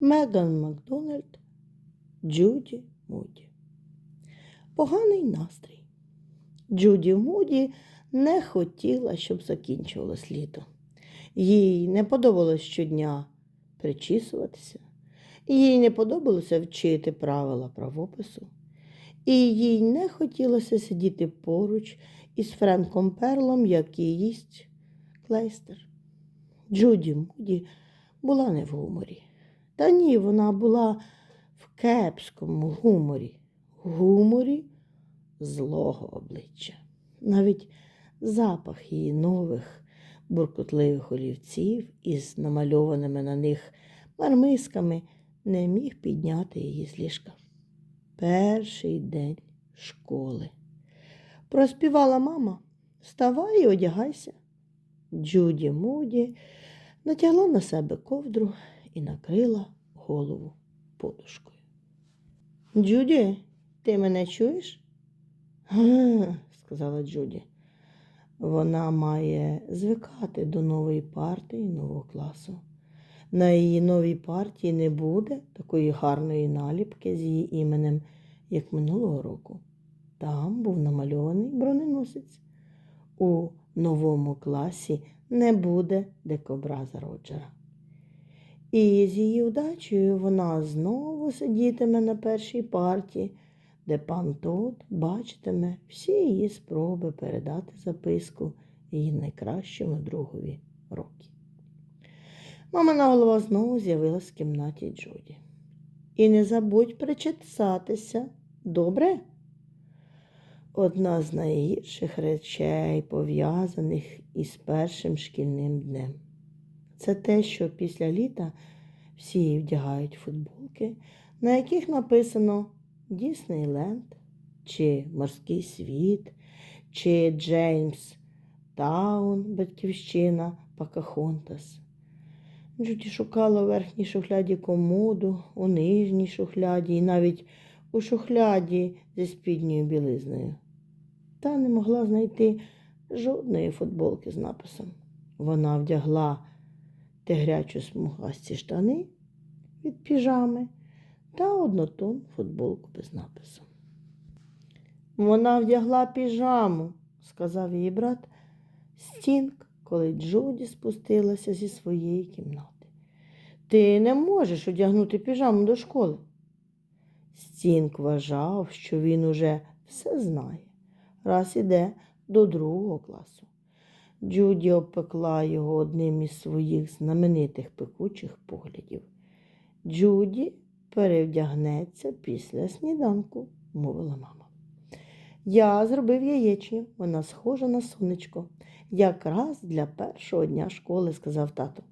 Меган Макдональд, Джуді Муді. Поганий настрій. Джуді Муді не хотіла, щоб закінчувалось літо. Їй не подобалось щодня причісуватися, їй не подобалося вчити правила правопису, і їй не хотілося сидіти поруч із Френком Перлом, який їсть клейстер. Джуді Муді була не в гуморі. Та ні, вона була в кепському гуморі, гуморі злого обличчя. Навіть запах її нових буркотливих олівців із намальованими на них мармисками не міг підняти її з ліжка. Перший день школи. Проспівала мама. Вставай і одягайся. Джуді Муді натягла на себе ковдру і накрила голову подушкою. Джуді, ти мене чуєш? Сказала Джуді. Вона має звикати до нової партії, нового класу. На її новій партії не буде такої гарної наліпки з її іменем, як минулого року. Там був намальований броненосець. У новому класі не буде дикобраза Роджера. І з її удачею вона знову сидітиме на першій партії, де пан Тот бачитиме всі її спроби передати записку її найкращому другові Рокі. Мамина голова знову з'явилась в кімнаті Джуді. І не забудь причесатися, добре? Одна з найгірших речей, пов'язаних із першим шкільним днем. Це те, що після літа всі вдягають футболки, на яких написано Діснейленд, чи Морський світ, чи Джеймс Таун, Батьківщина, Пакахонтас. Джуді шукала у верхній шухляді комоду, у нижній шухляді і навіть у шухляді зі спідньою білизною. Та не могла знайти жодної футболки з написом. Вона вдягла тигрячу смугасті штани від піжами та однотон футболку без напису. Вона вдягла піжаму, сказав її брат Стінг, коли Джуді спустилася зі своєї кімнати. Ти не можеш одягнути піжаму до школи. Стінг вважав, що він уже все знає, раз іде до другого класу. Джуді обпекла його одним із своїх знаменитих пекучих поглядів. Джуді перевдягнеться після сніданку, мовила мама. Я зробив яєчню, вона схожа на сонечко. Якраз для першого дня школи, сказав тато.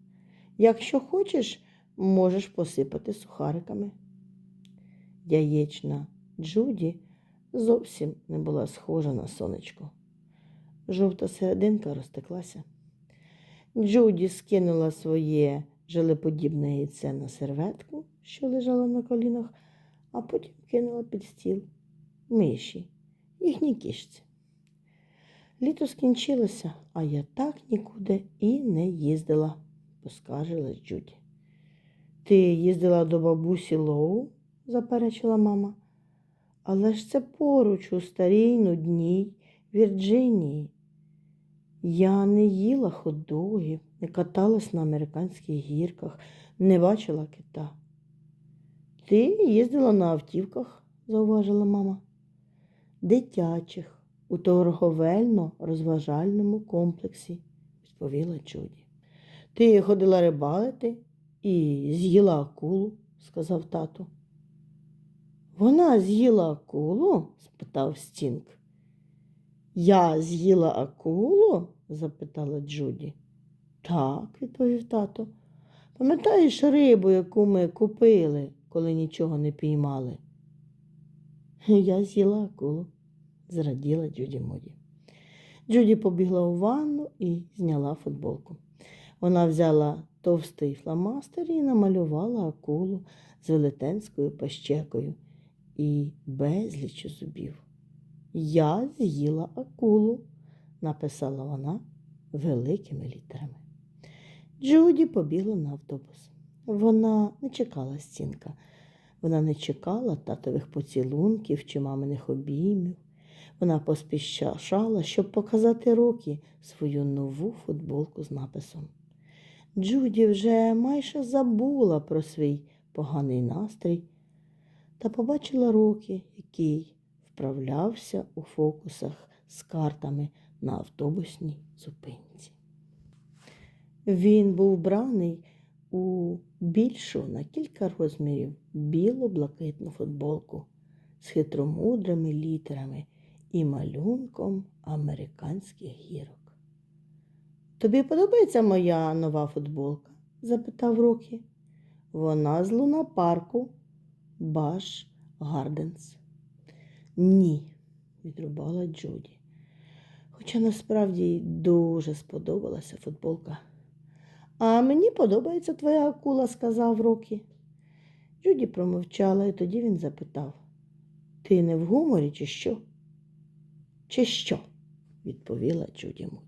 Якщо хочеш, можеш посипати сухариками. Яєчна Джуді зовсім не була схожа на сонечко. Жовта серединка розтеклася. Джуді скинула своє желеподібне яйце на серветку, що лежала на колінах, а потім кинула під стіл миші, їхній кішці. Літо скінчилося, а я так нікуди і не їздила, поскаржилась Джуді. Ти їздила до бабусі Лоу? заперечила мама. Але ж це поруч у старій нудній Вірджинії. Я не їла хот-догів, не каталась на американських гірках, не бачила кита. Ти їздила на автівках, зауважила мама. Дитячих, у торговельно-розважальному комплексі, відповіла Джуді. Ти ходила рибалити і з'їла акулу, сказав тато. Вона з'їла акулу? спитав Стінг. Я з'їла акулу? запитала Джуді. Так, відповів тато. Пам'ятаєш рибу, яку ми купили, коли нічого не піймали? Я з'їла акулу, зраділа Джуді Моді. Джуді побігла у ванну і зняла футболку. Вона взяла товстий фломастер і намалювала акулу з велетенською пащекою і безліч зубів. Я з'їла акулу, написала вона великими літерами. Джуді побігла на автобус. Вона не чекала стінка. Вона не чекала татових поцілунків чи маминих обіймів. Вона поспішала, щоб показати Рокі свою нову футболку з написом. Джуді вже майже забула про свій поганий настрій та побачила Рокі, який вправлявся у фокусах з картами на автобусній зупинці. Він був вбраний у більшу на кілька розмірів біло-блакитну футболку з хитромудрими літерами і малюнком американських гірок. Тобі подобається моя нова футболка? запитав Рокі. Вона з лунапарку Баш Гарденс. Ні, відрубала Джуді. Хоча насправді їй дуже сподобалася футболка. А мені подобається твоя акула, сказав Рокі. Джуді промовчала, і тоді він запитав Ти не в гуморі, чи що? Чи що? відповіла Джуді Муді.